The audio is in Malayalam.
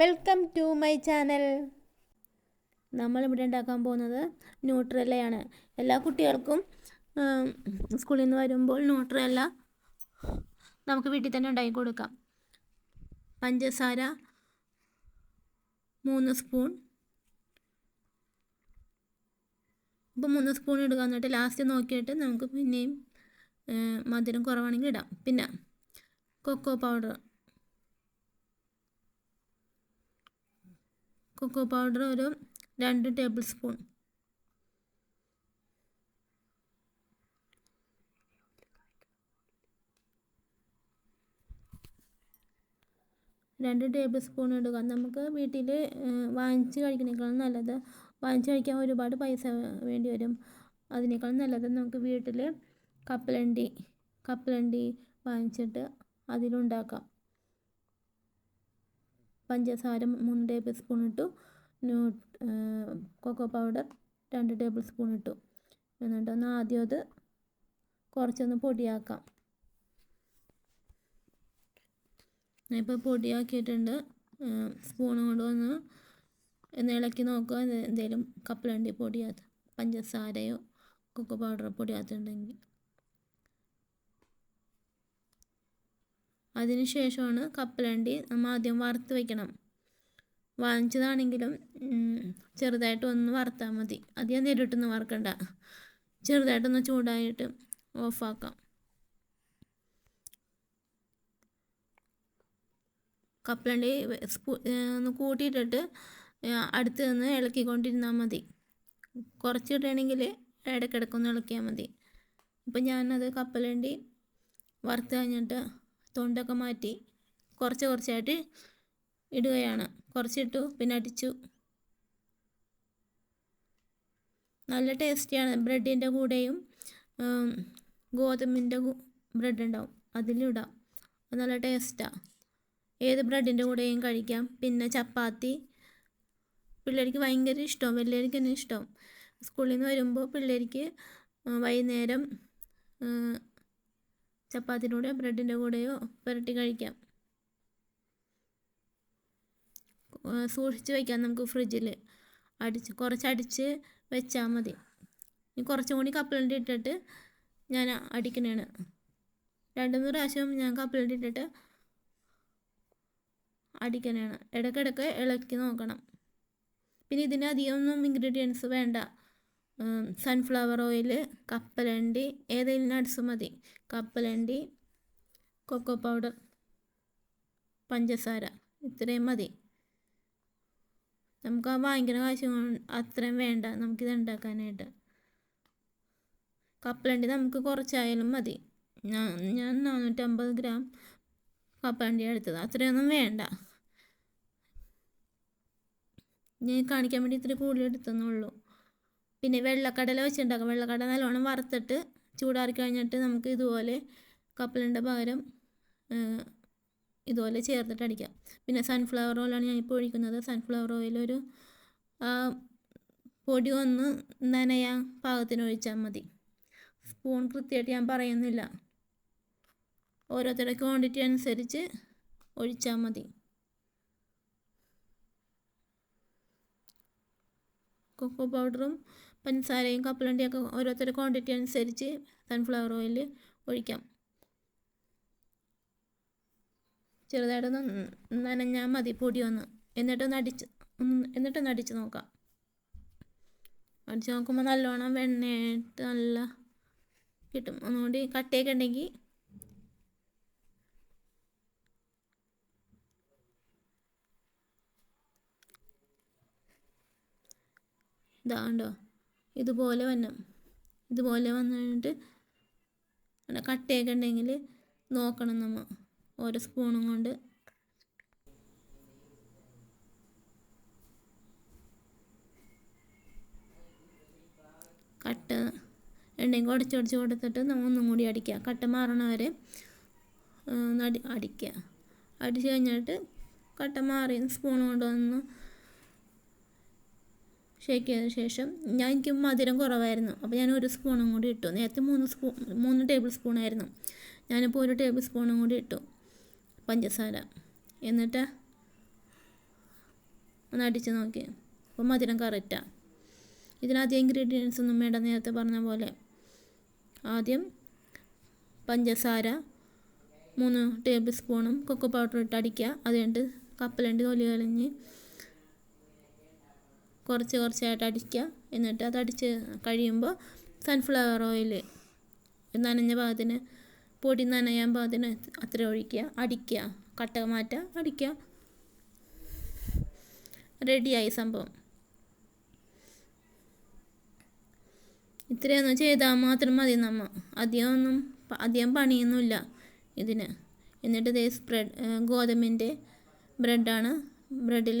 Welcome to my channel. നമ്മളിവിടെ ഉണ്ടാക്കാൻ പോകുന്നത് ന്യൂട്രല്ലയാണ് എല്ലാ കുട്ടികൾക്കും സ്കൂളിൽ നിന്ന് വരുമ്പോൾ ന്യൂട്രല്ല നമുക്ക് വീട്ടിൽ തന്നെ ഉണ്ടാക്കി കൊടുക്കാം. പഞ്ചസാര മൂന്ന് സ്പൂൺ. ഇപ്പോൾ മൂന്ന് സ്പൂൺ ഇടുക എന്നിട്ട് ലാസ്റ്റ് നോക്കിയിട്ട് നമുക്ക് പിന്നെയും മധുരം കുറവാണെങ്കിൽ ഇടാം. പിന്നെ കൊക്കോ പൗഡർ കൊക്കോ പൗഡർ ഒരു രണ്ട് ടേബിൾ സ്പൂൺ രണ്ട് ടേബിൾ സ്പൂൺ ഇടുക. നമുക്ക് വീട്ടിൽ വാങ്ങിച്ച് കഴിക്കുന്നതിനേക്കാളും നല്ലത് വാങ്ങിച്ച് കഴിക്കാൻ ഒരുപാട് പൈസ വേണ്ടി വരും. അതിനേക്കാളും നല്ലത് നമുക്ക് വീട്ടിൽ കപ്പലണ്ടി കപ്പലണ്ടി വാങ്ങിച്ചിട്ട് അതിലുണ്ടാക്കാം. പഞ്ചസാര മൂന്ന് ടേബിൾ സ്പൂൺ ഇട്ടു. കൊക്കോ പൗഡർ രണ്ട് ടേബിൾ സ്പൂൺ ഇട്ടു. എന്നിട്ടൊന്ന് ആദ്യം അത് കുറച്ചൊന്ന് പൊടിയാക്കാം. ഇപ്പോൾ പൊടിയാക്കിയിട്ടുണ്ട്. സ്പൂൺ കൊണ്ട് ഒന്ന് ഒന്ന് ഇളക്കി നോക്കുക. എന്തെങ്കിലും കപ്പലണ്ടി പൊടിയാത്ത പഞ്ചസാരയോ കൊക്കോ പൗഡറോ പൊടിയാത്തുണ്ടെങ്കിൽ അതിന് ശേഷമാണ് കപ്പലണ്ടി നമ്മൾ ആദ്യം വറുത്ത് വയ്ക്കണം വാങ്ങിച്ചതാണെങ്കിലും ചെറുതായിട്ട് ഒന്ന് വറുത്താൽ മതി. അധികം നേരിട്ടൊന്നും വറുക്കണ്ട. ചെറുതായിട്ടൊന്ന് ചൂടായിട്ട് ഓഫാക്കാം. കപ്പലണ്ടി ഒന്ന് കൂട്ടിയിട്ടിട്ട് അടുത്ത് നിന്ന് ഇളക്കിക്കൊണ്ടിരുന്നാൽ മതി. കുറച്ച് ഇടണമെങ്കിൽ ഇടയ്ക്കിടയ്ക്കൊന്ന് ഇളക്കിയാൽ മതി. ഇപ്പം ഞാനത് കപ്പലണ്ടി വറുത്ത് കഴിഞ്ഞിട്ട് തൊണ്ടൊക്കെ മാറ്റി കുറച്ച് കുറച്ചായിട്ട് ഇടുകയാണ്. കുറച്ചിട്ടു പിന്നെ അടിച്ചു. നല്ല ടേസ്റ്റിയാണ്. ബ്രെഡിന്റെ കൂടെയും ഗോതമ്പിന്റെ ബ്രെഡ് ഉണ്ടാവും. അതിലിടാം അത് നല്ല ടേസ്റ്റാണ് ഏത് ബ്രെഡിന്റെ കൂടെയും കഴിക്കാം. പിന്നെ ചപ്പാത്തി. പിള്ളേർക്ക് ഭയങ്കര ഇഷ്ടം. വലിയവർക്ക് തന്നെ ഇഷ്ടം. സ്കൂളിൽ നിന്ന് വരുമ്പോൾ പിള്ളേർക്ക് വൈകുന്നേരം കൂടെ ബ്രെഡിന്റെ കൂടെയോ പുരട്ടി കഴിക്കാം. സൂക്ഷിച്ച് വയ്ക്കാം നമുക്ക് ഫ്രിഡ്ജിൽ അടിച്ച് കുറച്ചടിച്ച് വെച്ചാൽ മതി. ഇനി കുറച്ചും കൂടി കപ്പലണ്ടി ഇട്ടിട്ട് ഞാൻ അടിക്കണേണ്. രണ്ട് മൂന്ന് പ്രാവശ്യം ഞാൻ കപ്പലണ്ടി ഇട്ടിട്ട് അടിക്കണേണ്. ഇടയ്ക്കിടയ്ക്ക് ഇളക്കി നോക്കണം. പിന്നെ ഇതിന് അധികമൊന്നും ഇൻഗ്രീഡിയൻസ് വേണ്ട. സൺഫ്ലവർ ഓയിൽ കപ്പലണ്ടി ഏതെങ്കിലും നട്ട്സ് മതി. കപ്പലണ്ടി കൊക്കോ പൗഡർ പഞ്ചസാര ഇത്രയും മതി. നമുക്ക് ആ വാങ്ങിക്കുന്ന കാശ് അത്രയും വേണ്ട. നമുക്കിത് ഉണ്ടാക്കാനായിട്ട്. കപ്പലണ്ടി നമുക്ക് കുറച്ചായാലും മതി. ഞാൻ ഞാൻ നാനൂറ്റമ്പത് ഗ്രാം കപ്പലണ്ടി എടുത്തത്. അത്രയൊന്നും വേണ്ട. ഞാൻ കാണിക്കാൻ വേണ്ടി ഇത്തിരി കൂടുതൽ എടുത്തെന്നുള്ളൂ പിന്നെ വെള്ളക്കടല വെച്ചിട്ടുണ്ടാക്കും. വെള്ളക്കടല നല്ലോണം വറുത്തിട്ട് ചൂടാറി കഴിഞ്ഞിട്ട് നമുക്ക് ഇതുപോലെ കപ്പലിന്റെ പകരം ഇതുപോലെ ചേർത്തിട്ട് അടിക്കാം. പിന്നെ സൺഫ്ലവർ ഓയിലാണ് ഞാൻ ഞാനിപ്പോൾ ഒഴിക്കുന്നത്. സൺഫ്ലവർ ഓയിൽ ഒരു പൊടി ഒന്ന് നനയാൻ പാകത്തിന് ഒഴിച്ചാൽ മതി. സ്പൂൺ കൃത്യമായിട്ട് ഞാൻ പറയുന്നില്ല. ഓരോരുത്തരുടെ ക്വാണ്ടിറ്റി അനുസരിച്ച് ഒഴിച്ചാൽ മതി. കൊക്കോ പൗഡറും പഞ്ചസാരയും കപ്പലണ്ടിയൊക്കെ ഓരോരുത്തരുടെ ക്വാണ്ടിറ്റി അനുസരിച്ച് സൺഫ്ലവർ ഓയിൽ ഒഴിക്കാം. ചെറുതായിട്ടൊന്ന് നനഞ്ഞാൽ മതി പൊടി ഒന്ന് എന്നിട്ടൊന്ന് അടിച്ച് എന്നിട്ടൊന്ന് അടിച്ച് നോക്കാം. അടിച്ച് നോക്കുമ്പോൾ നല്ലോണം വെണ്ണയായിട്ട് നല്ല കിട്ടും. ഒന്നുകൂടി കട്ടയൊക്കെ ഉണ്ടെങ്കിൽ ഇതാണ്ടോ ഇതുപോലെ വന്നു ഇതുപോലെ വന്നിട്ട് കട്ടയൊക്കെ ഉണ്ടെങ്കിൽ നോക്കണം നമ്മൾ ഓരോ സ്പൂണും കൊണ്ട്. കട്ട ഉണ്ടെങ്കിൽ ഉടച്ചുടച്ച് ഉടച്ച് കൊടുത്തിട്ട് നമ്മൾ ഒന്നും കൂടി അടിക്കുക. കട്ട മാറണ വരെ ഒന്ന് അടി അടിക്കുക. അടിച്ച് കഴിഞ്ഞിട്ട് കട്ട മാറി സ്പൂൺ കൊണ്ടൊന്ന് ഷേക്ക് ചെയ്ത ശേഷം ഞാൻ എനിക്ക് മധുരം കുറവായിരുന്നു. അപ്പോൾ ഞാൻ ഒരു സ്പൂണും കൂടി ഇട്ടു. നേരത്തെ മൂന്ന് സ്പൂൺ മൂന്ന് ടേബിൾ സ്പൂണായിരുന്നു ഞാനിപ്പോൾ ഒരു ടേബിൾ സ്പൂണും കൂടി ഇട്ടു. പഞ്ചസാര. എന്നിട്ട് ഒന്ന് അടിച്ച് നോക്കി. അപ്പോൾ മധുരം കറക്റ്റാണ് ഇതിനാദ്യം ഇൻഗ്രീഡിയൻസ് ഒന്നും വേണ്ട നേരത്തെ പറഞ്ഞ പോലെ. ആദ്യം പഞ്ചസാര മൂന്ന് ടേബിൾ സ്പൂണും കൊക്കോ പൗഡർ ഇട്ട് അടിക്കുക. അത് കഴിഞ്ഞിട്ട് കപ്പലണ്ടി തൊലി കളഞ്ഞ് കുറച്ച് കുറച്ചായിട്ട് അടിക്കുക. എന്നിട്ട് അത് അടിച്ച് കഴിയുമ്പോൾ സൺഫ്ലവർ ഓയിൽ നനഞ്ഞ ഭാഗത്തിന് പൊടി നനയാൻ പാകത്തിന് അത്ര ഒഴിക്കുക. അടിക്കുക. കട്ട മാറ്റുക അടിക്കുക. റെഡിയായി സംഭവം. ഇത്രയൊന്നും ചെയ്താൽ മാത്രം മതി നമ്മൾ അധികം ഒന്നും അധികം പണിയൊന്നുമില്ല ഇതിന്. എന്നിട്ട് ഇതേ സ്പ്രെഡ് ഗോതമ്പിന്റെ ബ്രെഡാണ് ബ്രെഡിൽ